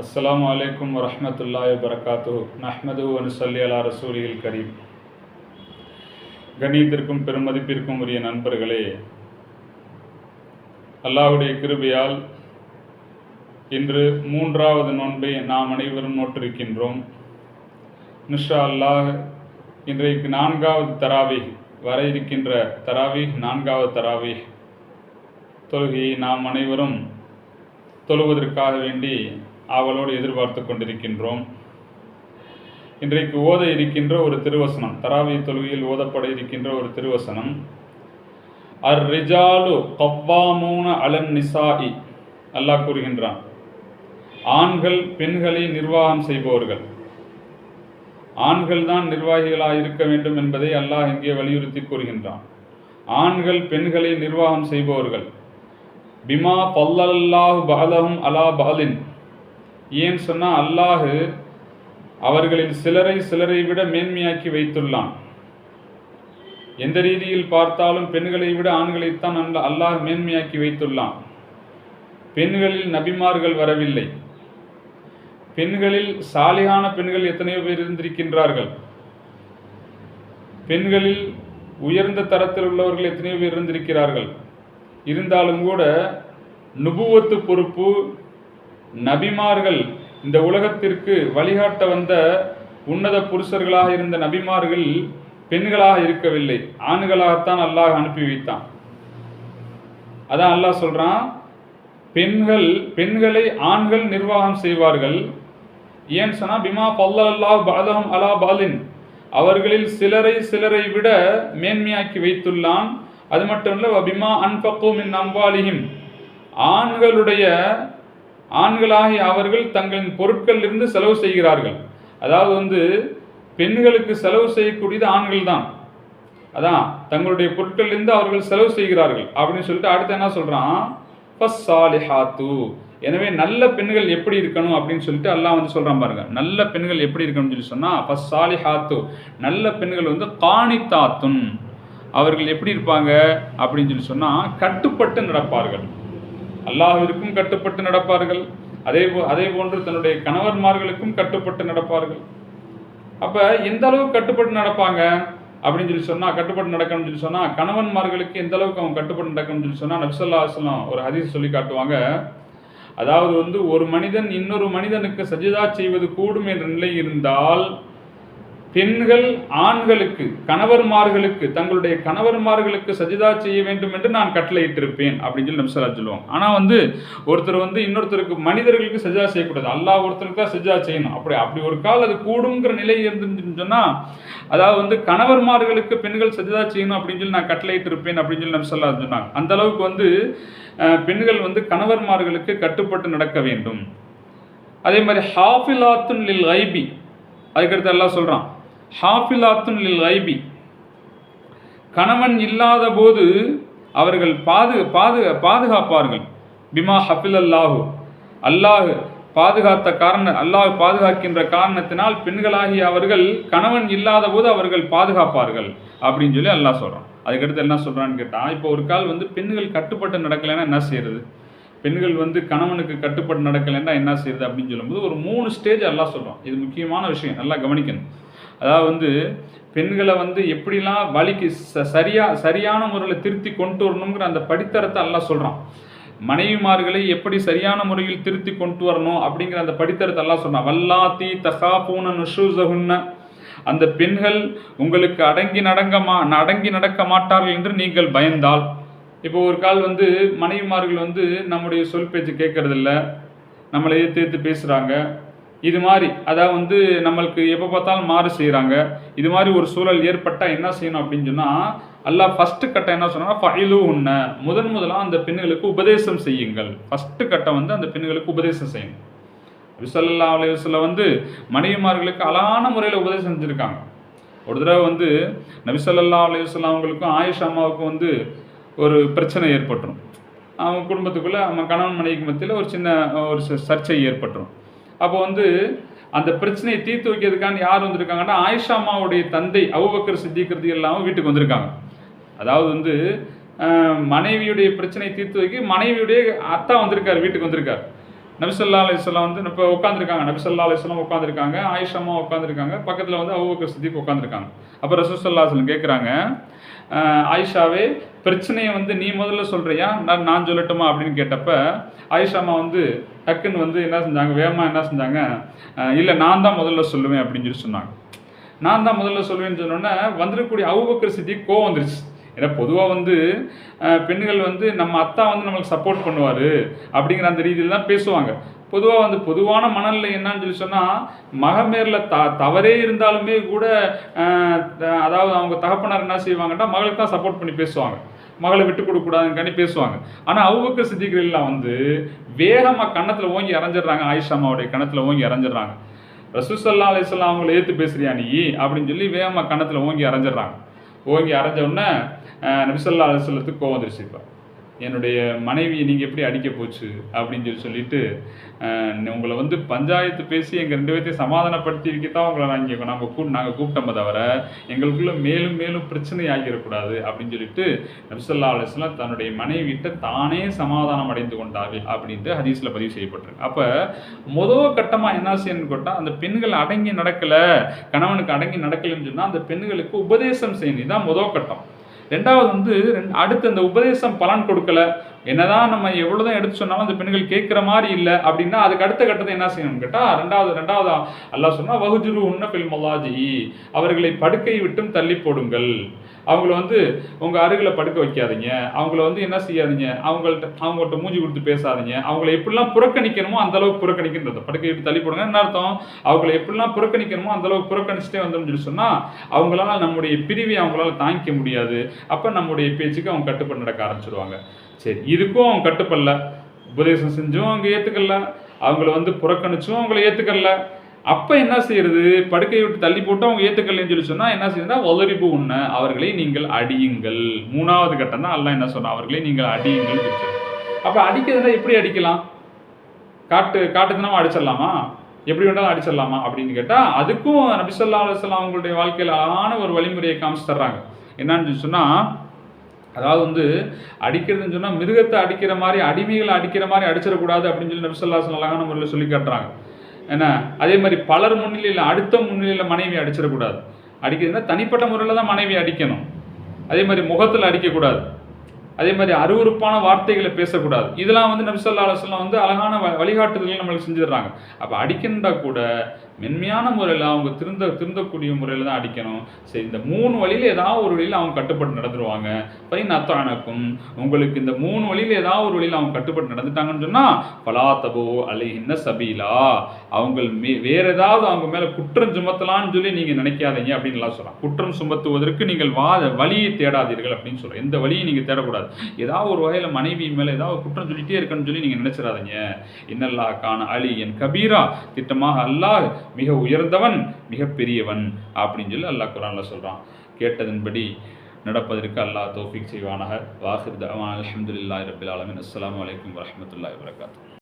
அஸ்லாம் அலைக்கும் வரமத்துல்லாய் வரகாத்து நஹ்மது அனுசல்லி அலா ரசூலில் கரீம். கணியத்திற்கும் பெருமதிப்பிற்கும் உரிய நண்பர்களே அல்லாஹுடைய கிருபையால் இன்று மூன்றாவது நோன்பை நாம் அனைவரும் நோற்றிருக்கின்றோம். நிஷா அல்லாஹ் இன்றைக்கு நான்காவது தராவி வர இருக்கின்ற தராவி நான்காவது தராவி தொழுகையை நாம் அனைவரும் தொழுவதற்காக வேண்டி ஆவலோடு எதிர்பார்த்து கொண்டிருக்கின்றோம். இன்றைக்கு ஓத இருக்கின்ற ஒரு திருவசனம் தராவி தொழுகையில் ஓதப்பட இருக்கின்ற ஒரு திருவசனம் அர் ரிஜாலு கவ்வாமூன அலன் நிசாஇ அல்லாஹ் கூறுகின்றான். ஆண்கள் பெண்களை நிர்வாகம் செய்பவர்கள். ஆண்கள் தான் நிர்வாகிகளாக இருக்க வேண்டும் என்பதை அல்லாஹ் இங்கே வலியுறுத்தி கூறுகின்றான். ஆண்கள் பெண்களை நிர்வாகம் செய்பவர்கள். பிமா பல்லல்லாஹு பகலஹும் அலா பகலின் ஏன் சொன்னால் அல்லாஹு அவர்களில் சிலரை சிலரை விட மேன்மையாக்கி வைத்துள்ளான். எந்த ரீதியில் பார்த்தாலும் பெண்களை விட ஆண்களைத்தான் அல்ல அல்லாஹ் மேன்மையாக்கி வைத்துள்ளான். பெண்களில் நபிமார்கள் வரவில்லை. பெண்களில் சாலிகான பெண்கள் எத்தனையோ பேர் இருந்திருக்கின்றார்கள். பெண்களில் உயர்ந்த தரத்தில் உள்ளவர்கள் எத்தனையோ பேர் இருந்திருக்கிறார்கள். இருந்தாலும் கூட நுபுவத்து பொறுப்பு நபிமார்கள் இந்த உலகத்திற்கு வழிகாட்ட வந்த உன்னத புருஷர்களாக இருந்த நபிமார்கள் பெண்களாக இருக்கவில்லை. ஆண்களாகத்தான் அல்லாஹ் அனுப்பி வைத்தான். அதான் அல்லாஹ் சொல்கிறான் பெண்கள் பெண்களை ஆண்கள் நிர்வாகம் செய்வார்கள். ஏன் சொன்னால் பிமா பல்லல்லாஹ் பாதகம் அலா பாலின் அவர்களில் சிலரை சிலரை விட மேன்மையாக்கி வைத்துள்ளான். அது மட்டும் இல்லை பிமா அன்பக்கும் இன் நம்பாலிஹிம் ஆண்களுடைய ஆண்களாகி அவர்கள் தங்களின் பொருட்கள் இருந்து செலவு செய்கிறார்கள். அதாவது வந்து பெண்களுக்கு செலவு செய்யக்கூடியது ஆண்கள் தான் அதான் தங்களுடைய பொருட்கள் இருந்து அவர்கள் செலவு செய்கிறார்கள். அப்படின்னு சொல்லிட்டு அடுத்து என்ன சொல்கிறான் சொல்றான்? ஃபஸ்ஸாலிஹாத்து எனவே நல்ல பெண்கள் எப்படி இருக்கணும் அப்படின்னு சொல்லிட்டு எல்லாம் வந்து சொல்கிறான் பாருங்க. நல்ல பெண்கள் எப்படி இருக்கணும்னு சொல்லி சொன்னால் சொன்னா ஃபஸ்ஸாலிஹாத்து நல்ல பெண்கள் வந்து காணித்தாத்துன். அவர்கள் எப்படி இருப்பாங்க அப்படின்னு சொல்லி சொன்னால் கட்டுப்பட்டு நடப்பார்கள். அல்லாஹிற்கும் கட்டுப்பட்டு நடப்பார்கள். அதே போ அதே போன்று தன்னுடைய கணவன்மார்களுக்கும் கட்டுப்பட்டு நடப்பார்கள். அப்போ எந்த அளவுக்கு கட்டுப்பட்டு நடப்பாங்க? அப்படின்னு சொல்லி சொன்னால் கட்டுப்பட்டு நடக்கணும்னு சொல்லி சொன்னால் கணவன்மார்களுக்கு எந்த அளவுக்கு அவங்க கட்டுப்பட்டு நடக்கணும்னு சொல்லி சொன்னால் நப்சல்லா அஸ்லாம் ஒரு ஹதீஸ் சொல்லி காட்டுவாங்க. அதாவது வந்து ஒரு மனிதன் இன்னொரு மனிதனுக்கு சஜிதா செய்வது கூடும் என்ற நிலை இருந்தால் பெண்கள் ஆண்களுக்கு கணவர்மார்களுக்கு தங்களுடைய கணவர்மார்களுக்கு சஜிதா செய்ய வேண்டும் என்று நான் கட்டளையிட்டிருப்பேன் அப்படின்னு சொல்லி நம்சலா சொல்லுவாங்க. ஆனால் வந்து ஒருத்தர் வந்து இன்னொருத்தருக்கு மனிதர்களுக்கு சஜிதா செய்யக்கூடாது. அல்லா ஒருத்தருக்கு தான் சஜிதா செய்யணும். அப்படி அப்படி ஒரு கால் அது கூடுங்கிற நிலை இருந்துச்சுன்னு சொன்னால் அதாவது வந்து கணவர்மார்களுக்கு பெண்கள் சஜிதா செய்யணும் அப்படின்னு சொல்லி நான் கட்டளையிட்டிருப்பேன் அப்படின்னு சொல்லி நம்சல்லா சொன்னாங்க. அந்த அளவுக்கு வந்து பெண்கள் வந்து கணவர்மார்களுக்கு கட்டுப்பட்டு நடக்க வேண்டும். அதே மாதிரி ஹாஃபிலாத்துன் லில் ஐபி அதுக்கடுத்து எல்லாம் சொல்கிறான் ஹாஃபிலாத்துன் லில் ஐபி கணவன் இல்லாத போது அவர்கள் பாது பாது பாதுகாப்பார்கள். பிமா ஹஃபில் அல்லாஹு அல்லாஹ் பாதுகாத்த காரண அல்லாஹ் பாதுகாக்கின்ற காரணத்தினால் பெண்களாகிய அவர்கள் கணவன் இல்லாத போது அவர்கள் பாதுகாப்பார்கள் அப்படின்னு சொல்லி அல்லாஹ் சொல்கிறான் அதுக்கடுத்து என்ன சொல்கிறான்னு கேட்டால் இப்போ ஒரு கால் வந்து பெண்கள் கட்டுப்பட்டு நடக்கலைன்னா என்ன செய்யறது? பெண்கள் வந்து கணவனுக்கு கட்டுப்பட்டு நடக்கலைன்னா என்ன செய்யறது அப்படின்னு சொல்லும்போது ஒரு மூணு ஸ்டேஜ் எல்லாம் சொல்கிறோம் இது முக்கியமான விஷயம். நல்லா கவனிக்கணும். அதாவது வந்து பெண்களை வந்து எப்படிலாம் வழிக்கு ச சரியாக சரியான முறையில் திருத்தி கொண்டு வரணுங்கிற அந்த படித்தரத்தை எல்லாம் சொல்கிறான் மனைவிமார்களை எப்படி சரியான முறையில் திருத்தி கொண்டு வரணும் அப்படிங்கிற அந்த படித்தரத்தை எல்லாம் சொல்கிறான் வல்லாத்தி தகா நுஷூசகுன்ன அந்த பெண்கள் உங்களுக்கு அடங்கி நடங்க மா அடங்கி நடக்க மாட்டார்கள் என்று நீங்கள் பயந்தால். இப்போ ஒரு கால் வந்து மனைவிமார்கள் வந்து நம்முடைய சொல் பேச்சு கேட்கறதில்ல. நம்மளை எதிர்த்து எதிர்த்து பேசுகிறாங்க இது மாதிரி அதாவது வந்து நம்மளுக்கு எப்போ பார்த்தாலும் மாறு செய்கிறாங்க இது மாதிரி ஒரு சூழல் ஏற்பட்டால் என்ன செய்யணும் அப்படின்னு சொன்னால் அல்லா ஃபஸ்ட்டு கட்டம் என்ன சொன்னால் ஃபைலு உன்ன. முதன் முதலாக அந்த பெண்களுக்கு உபதேசம் செய்யுங்கள். ஃபஸ்ட்டு கட்டம் வந்து அந்த பெண்களுக்கு உபதேசம் செய்யணும். விசல்லா அலைவசில் வந்து மனைவிமார்களுக்கு அழகான முறையில் உபதேசம் செஞ்சுருக்காங்க. ஒரு தடவை வந்து நபிசல்லா அலைவசல்லாம் அவங்களுக்கும் ஆயிஷா அம்மாவுக்கும் வந்து ஒரு பிரச்சனை ஏற்பட்டுரும். அவங்க குடும்பத்துக்குள்ளே அவங்க கணவன் மனைவிக்கு மத்தியில் ஒரு சின்ன ஒரு சர்ச்சை ஏற்பட்டுரும். அப்போ வந்து அந்த பிரச்சனையை தீர்த்து வைக்கிறதுக்கான யார் வந்திருக்காங்கன்னா ஆயிஷாமாவுடைய தந்தை அவுபக்கர் சித்திக்கிறது இல்லாமல் வீட்டுக்கு வந்திருக்காங்க. அதாவது வந்து மனைவியுடைய பிரச்சனையை தீர்த்து வைக்க மனைவியுடைய அத்தா வந்திருக்கார் வீட்டுக்கு வந்திருக்கார். நபிசல்லா அலிஸ்லாம் வந்து இப்போ உட்காந்துருக்காங்க நபிசல்லா அலிஸ்லாம் உட்காந்துருக்காங்க ஆயிஷாமா உட்காந்துருக்காங்க பக்கத்தில் வந்து அவுபக்கர் சித்திக் உட்காந்துருக்காங்க அப்போ ரசூசல்லா அலிஸ்லாம் கேட்குறாங்க ஆயிஷாவே பிரச்சனையை வந்து நீ முதல்ல சொல்கிறியா நான் நான் சொல்லட்டுமா அப்படின்னு கேட்டப்ப ஆயிஷாமா வந்து டக்குன்னு வந்து என்ன செஞ்சாங்க? வேகமாக என்ன செஞ்சாங்க? இல்லை நான் தான் முதல்ல சொல்லுவேன் அப்படின்னு சொல்லி சொன்னாங்க. நான் தான் முதல்ல சொல்லுவேன்னு சொன்னோன்னே வந்துடக்கூடிய அவுபக்கர் சித்தி கோவம் வந்துருச்சு. ஏன்னா பொதுவாக வந்து பெண்கள் வந்து நம்ம அத்தா வந்து நம்மளுக்கு சப்போர்ட் பண்ணுவார் அப்படிங்கிற அந்த ரீதியில் தான் பேசுவாங்க. பொதுவாக வந்து பொதுவான மனநிலை என்னன்னு சொல்லி சொன்னால் மகமேரில் த தவறே இருந்தாலுமே கூட அதாவது அவங்க தகப்பனார் என்ன செய்வாங்கன்னா மகளுக்கு தான் சப்போர்ட் பண்ணி பேசுவாங்க. மகளை விட்டு கொடுக்கக்கூடாதுன்னு பேசுவாங்க. ஆனால் அவுபக்க சித்திகள்லாம் வந்து வேகமாக கன்னத்தில் ஓங்கி இறஞ்சிடுறாங்க. ஆயிஷாமாவுடைய கன்னத்தில் ஓங்கி இறஞ்சிடுறாங்க. ரசூசல்லா அலிஸ்லாம் அவங்கள ஏற்று பேசுறியா நீ? அப்படின்னு சொல்லி வேகமாக கன்னத்தில் ஓங்கி இறஞ்சிடுறாங்க. ஓங்கி அரைஞ்ச உடனே நபிசல்லா அலிஸ்லத்துக்கு கோவம் வந்துருச்சு இப்போ. என்னுடைய மனைவியை நீங்கள் எப்படி அடிக்க போச்சு அப்படின்னு சொல்லி சொல்லிட்டு உங்களை வந்து பஞ்சாயத்து பேசி எங்கள் ரெண்டு பேர்த்தையும் சமாதானப்படுத்தி வைக்க தான் உங்களை நான் இங்கே நாங்கள் கூ நாங்கள் கூப்பிட்டோமே தவிர எங்களுக்குள்ளே மேலும் மேலும் பிரச்சனை ஆகிடக்கூடாது அப்படின்னு சொல்லிட்டு நபிசல்லா அலிஸ்லாம் தன்னுடைய மனைவிட்ட தானே சமாதானம் அடைந்து கொண்டார்கள் அப்படின்ட்டு ஹதீஸில் பதிவு செய்யப்பட்டிருக்கு. அப்போ முதல் கட்டமாக என்ன செய்யணும்னு கேட்டால் அந்த பெண்கள் அடங்கி நடக்கலை கணவனுக்கு அடங்கி நடக்கலைன்னு சொன்னால் அந்த பெண்களுக்கு உபதேசம் செய்யணும். இதுதான் முதல் கட்டம். ரெண்டாவது வந்து அடுத்து அந்த உபதேசம் பலன் கொடுக்கல. என்னதான் நம்ம எவ்வளோதான் எடுத்து சொன்னாலும் அந்த பெண்கள் கேட்குற மாதிரி இல்லை அப்படின்னா அதுக்கு அடுத்த கட்டத்தை என்ன செய்யணும் கேட்டால் ரெண்டாவது ரெண்டாவது அல்லா சொன்னால் வகுஜுரு உன்ன பில் மொலாஜி அவர்களை படுக்கை விட்டும் தள்ளி போடுங்கள். அவங்கள வந்து உங்கள் அருகில் படுக்க வைக்காதீங்க. அவங்கள வந்து என்ன செய்யாதீங்க? அவங்கள்ட்ட அவங்கள்ட்ட மூஞ்சி கொடுத்து பேசாதீங்க. அவங்கள எப்படிலாம் புறக்கணிக்கணுமோ அந்த அளவுக்கு புறக்கணிக்கின்றது படுக்கை விட்டு தள்ளி போடுங்க. என்ன அர்த்தம்? அவங்கள எப்படிலாம் புறக்கணிக்கணுமோ அந்தளவுக்கு புறக்கணிச்சிட்டே புறக்கணிச்சுட்டே வந்தோம்னு சொல்லி சொன்னால் அவங்களால நம்முடைய பிரிவை அவங்களால தாங்கிக்க முடியாது. அப்போ நம்முடைய பேச்சுக்கு அவங்க கட்டுப்பட்டு நடக்க ஆரம்பிச்சிடுவாங்க சரி இதுக்கும் அவங்க கட்டுப்படல. உபதேசம் செஞ்சும் அவங்க ஏற்றுக்கல அவங்கள வந்து புறக்கணிச்சும் அவங்கள ஏற்றுக்கல அப்போ என்ன செய்யறது? படுக்கையை விட்டு தள்ளி போட்டு அவங்க ஏற்றுக்கலன்னு சொல்லி சொன்னால் என்ன செய்யுதுன்னா உதறிப்பு உண்ண அவர்களை நீங்கள் அடியுங்கள். மூணாவது கட்டம் தான் எல்லாம் என்ன சொன்னா அவர்களை நீங்கள் அடியுங்கள் அப்போ அடிக்கிறதுனா எப்படி அடிக்கலாம்? காட்டு காட்டுக்குனா அடிச்சிடலாமா? எப்படி வேண்டாலும் அடிச்சிடலாமா அப்படின்னு கேட்டால் அதுக்கும் நபிசல்லா அலுவலாம் அவங்களுடைய வாழ்க்கையில் அழகான ஒரு வழிமுறையை காமிச்சு தர்றாங்க. என்னன்னு சொல்லி சொன்னால் அதாவது வந்து அடிக்கிறதுன்னு சொன்னால் மிருகத்தை அடிக்கிற மாதிரி அடிமைகளை அடிக்கிற மாதிரி அடிச்சிடக்கூடாது அப்படின்னு சொல்லி நபிசல்லா அழகான முறையில் சொல்லி காட்டுறாங்க. என்ன? அதே மாதிரி பலர் முன்னிலையில் அடுத்த முன்னிலையில் மனைவி அடிச்சிடக்கூடாது. அடிக்கிறதுனா தனிப்பட்ட முறையில் தான் மனைவி அடிக்கணும். அதே மாதிரி முகத்தில் அடிக்கக்கூடாது. அதே மாதிரி அருவருப்பான வார்த்தைகளை பேசக்கூடாது. இதெல்லாம் வந்து நபிசல்லா அலுவலாம் வந்து அழகான வ- வழிகாட்டுதல்கள் நம்மளுக்கு செஞ்சிடுறாங்க. அப்போ அடிக்கின்றா கூட மென்மையான முறையில் அவங்க திருந்த திருந்தக்கூடிய முறையில் தான் அடிக்கணும். சரி இந்த மூணு வழியில் ஏதாவது ஒரு வழியில் அவங்க கட்டுப்பட்டு நடந்துருவாங்க. பையன் அத்தானக்கும் உங்களுக்கு இந்த மூணு வழியில் ஏதாவது ஒரு வழியில் அவங்க கட்டுப்பட்டு நடந்துட்டாங்கன்னு சொன்னால் பலா தபோ அலைஹின்ன சபீலா. அவங்க மே வேறு ஏதாவது அவங்க மேலே குற்றம் சுமத்தலான்னு சொல்லி நீங்கள் நினைக்காதீங்க அப்படின்லாம் சொல்கிறான் சொல்கிறாங்க குற்றம் சுமத்துவதற்கு நீங்கள் வா வழியை தேடாதீர்கள் அப்படின்னு சொல்கிறோம் எந்த வழியை நீங்கள் தேடக்கூடாது. ஏதாவது ஒரு வகையில் மனைவி மேலே ஏதாவது குற்றம் சொல்லிட்டே இருக்கணும்னு சொல்லி நீங்கள் நினைச்சிடாதீங்க. இன்னல்லா கான அலி என் கபீரா. திட்டமாக அல்லாஹ் மிக உயர்ந்தவன் மிக பெரியவன் அப்படின்னு சொல்லி அல்லாஹ் குரான்ல சொல்கிறான் கேட்டதன்படி நடப்பதற்கு அல்லாஹ் தோஃபிக் செய்வானாக. வாஹிர் தவான் அலமதுல்லாஹ் ரபில் ஆலமின். அஸ்லாம் அலைக்கும் வரமத்துல்லாஹ் வரகாத்து